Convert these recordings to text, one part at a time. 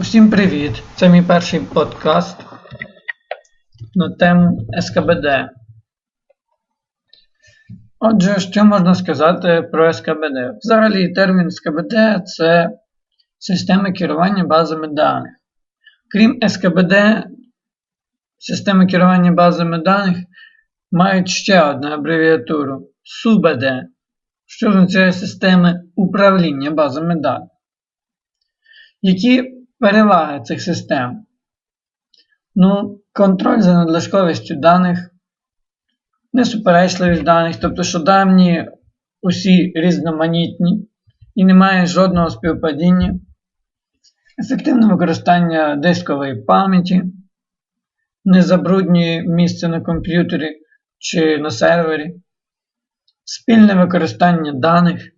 Усім привіт! Це мій перший подкаст на тему СКБД. Отже, що можна сказати про СКБД? Взагалі, термін СКБД це системи керування базами даних. Крім СКБД, системи керування базами даних мають ще одну абревіатуру СУБД, що означає системи управління базами даних. Які переваги цих систем? Ну, контроль за надлишковістю даних, несуперечливість даних, тобто, що дані усі різноманітні і немає жодного співпадіння, ефективне використання дискової пам'яті, не забруднює місце на комп'ютері чи на сервері, спільне використання даних,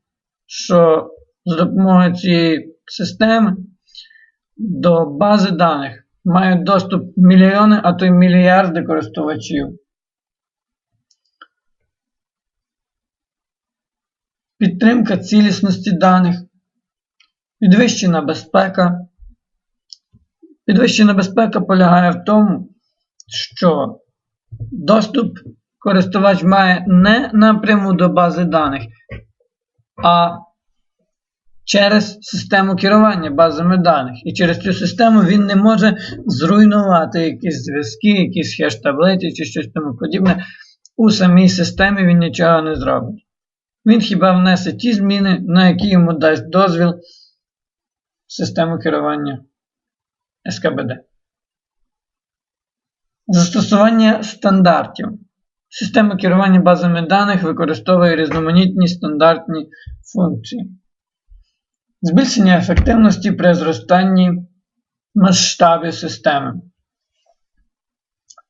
що за допомогою цієї системи до бази даних мають доступ мільйони, а то й мільярди користувачів. Підтримка цілісності даних, підвищена безпека. Підвищена безпека полягає в тому, що доступ користувач має не напряму до бази даних, а через систему керування базами даних. І через цю систему він не може зруйнувати якісь зв'язки, якісь хеш-таблиці чи щось тому подібне. У самій системі він нічого не зробить. Він хіба внесе ті зміни, на які йому дасть дозвіл систему керування СКБД. Застосування стандартів. Система керування базами даних використовує різноманітні стандартні функції. Збільшення ефективності при зростанні масштабів системи.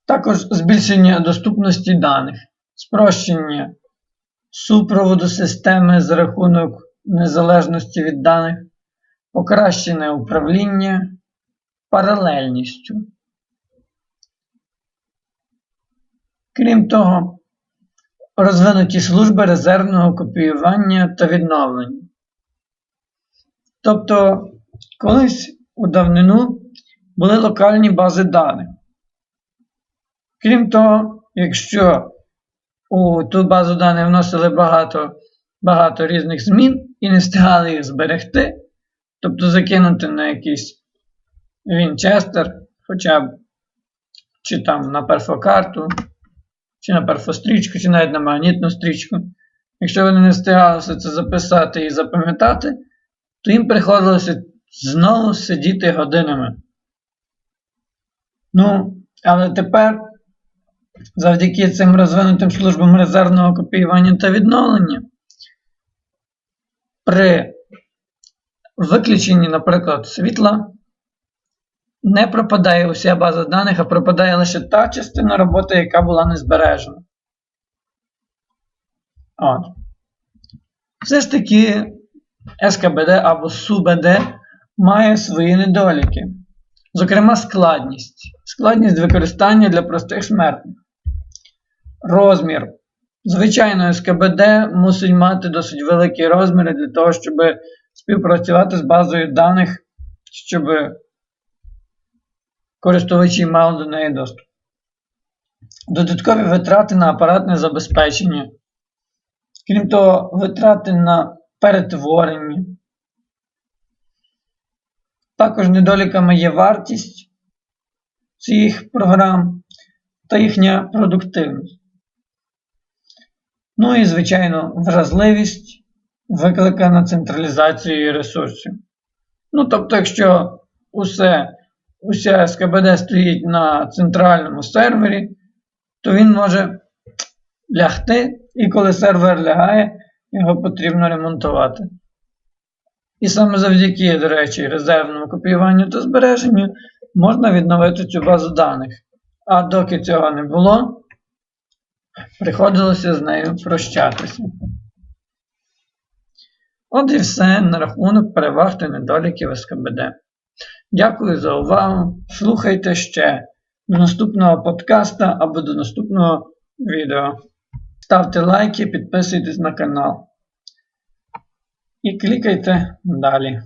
Також збільшення доступності даних, спрощення супроводу системи за рахунок незалежності від даних, покращене управління паралельністю. Крім того, розвинуті служби резервного копіювання та відновлення. Тобто, колись у давнину були локальні бази даних. Крім того, якщо у ту базу даних вносили багато багато різних змін і не встигали їх зберегти, тобто закинути на якийсь Вінчестер, хоча б чи там на перфокарту, чи на перфострічку, чи навіть на магнітну стрічку. Якщо вони не встигали все це записати і запам'ятати, то їм приходилося знову сидіти годинами. Ну, але тепер, завдяки цим розвинутим службам резервного копіювання та відновлення, при виключенні, наприклад, світла, не пропадає уся база даних, а пропадає лише та частина роботи, яка була не збережена. От. Все ж таки. СКБД або СУБД має свої недоліки. Зокрема, складність. Складність використання для простих смертних. Розмір. Звичайно, СКБД мусить мати досить великі розміри для того, щоб співпрацювати з базою даних, щоб користувачі мали до неї доступ. Додаткові витрати на апаратне забезпечення. Крім того, витрати на перетворенні. Також недоліками є вартість цих програм та їхня продуктивність. Ну і, звичайно, вразливість викликана централізацією ресурсів. Ну, тобто, якщо усе, уся СКБД стоїть на центральному сервері, то він може лягти, і коли сервер лягає, його потрібно ремонтувати. І саме завдяки, до речі, резервному копіюванню та збереженню можна відновити цю базу даних. А доки цього не було, приходилося з нею прощатися. От і все на рахунок переваг та недоліків СКБД. Дякую за увагу. Слухайте ще до наступного подкаста або до наступного відео. Ставте лайки, підписуйтесь на канал. І клікайте далі.